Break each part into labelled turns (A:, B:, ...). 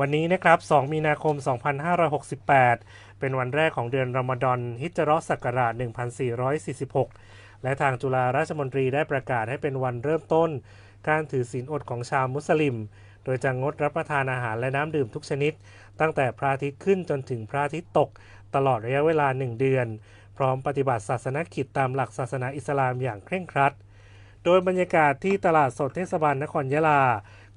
A: วันนี้นะครับ 2 มีนาคม 2568 เป็นวันแรกของเดือนรอมฎอนฮิจราะห์ศักราช 1446 และทางจุฬาราชมนตรีได้ประกาศให้เป็นวันเริ่มต้น การถือศีลอดของชาวมุสลิม โดยจะงดรับประทานอาหารและน้ำดื่มทุกชนิด ตั้งแต่พระอาทิตย์ขึ้นจนถึงพระอาทิตย์ตก ตลอดระยะเวลา 1 เดือน พร้อมปฏิบัติศาสนกิจตามหลักศาสนาอิสลามอย่างเคร่งครัด โดยบรรยากาศที่ตลาดสดเทศบาลนครยะลา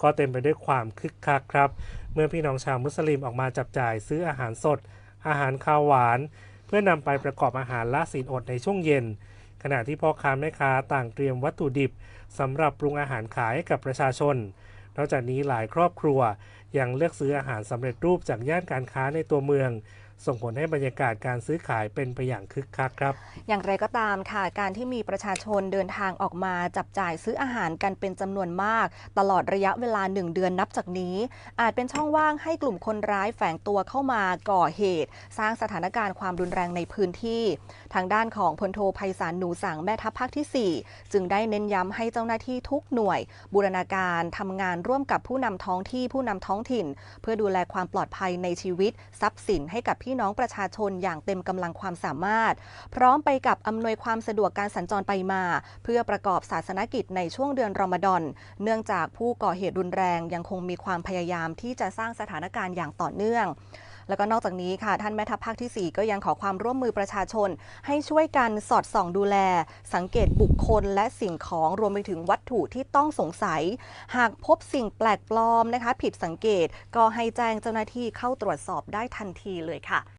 A: ก็เต็มไปด้วยความคึกคักครับ เมื่อพี่น้องชาวมุสลิมออกมาจับจ่ายซื้ออาหารสด อาหารข้าวหวาน เพื่อนำไปประกอบอาหารละศีลอดในช่วงเย็น ขณะที่พ่อค้าแม่ค้าต่างเตรียมวัตถุดิบสำหรับปรุงอาหารขายให้กับประชาชน นอกจากนี้หลายครอบครัว ยังเลือกซื้ออาหารสำเร็จรูปจากย่านการค้าในตัวเมือง ส่งผลให้บรรยากาศการซื้อขายเป็นไปอย่างคึกคักครับ
B: อย่างไรก็ตามค่ะ การที่มีประชาชนเดินทางออกมาจับจ่ายซื้ออาหารกันเป็นจำนวนมาก ตลอดระยะเวลาหนึ่งเดือนนับจากนี้ อาจเป็นช่องว่างให้กลุ่มคนร้ายแฝงตัวเข้ามาก่อเหตุ สร้างสถานการณ์ความรุนแรงในพื้นที่ ทางด้านของพลโทไพศาลหนูสังแม่ทัพภาคที่ 4 จึงได้เน้นย้ำให้เจ้าหน้าที่ทุกหน่วย บูรณาการทำงานร่วมกับผู้นำท้องที่ผู้นำท้ององถิ่น เพื่อดูแลความปลอดภัยในชีวิต ทรัพย์สินให้กับพี่น้องประชาชนอย่างเต็มกำลังความสามารถ พร้อมไปกับอำนวยความสะดวกการสัญจรไปมา เพื่อประกอบศาสนกิจในช่วงเดือนรอมฎอนเนื่องจากผู้ก่อเหตุรุนแรงยังคงมีความพยายามที่จะสร้างสถานการณ์อย่างต่อเนื่อง แล้วก็นอกจากนี้ค่ะ ท่านแม่ทัพภาคที่ 4 ก็ยังขอความร่วมมือประชาชน ให้ช่วยกันสอดส่องดูแล สังเกตบุคคลและสิ่งของรวมไปถึงวัตถุที่ต้องสงสัย หากพบสิ่งแปลกปลอมนะคะ ผิดสังเกตก็ให้แจ้งเจ้าหน้าที่เข้าตรวจสอบได้ทันทีเลยค่ะ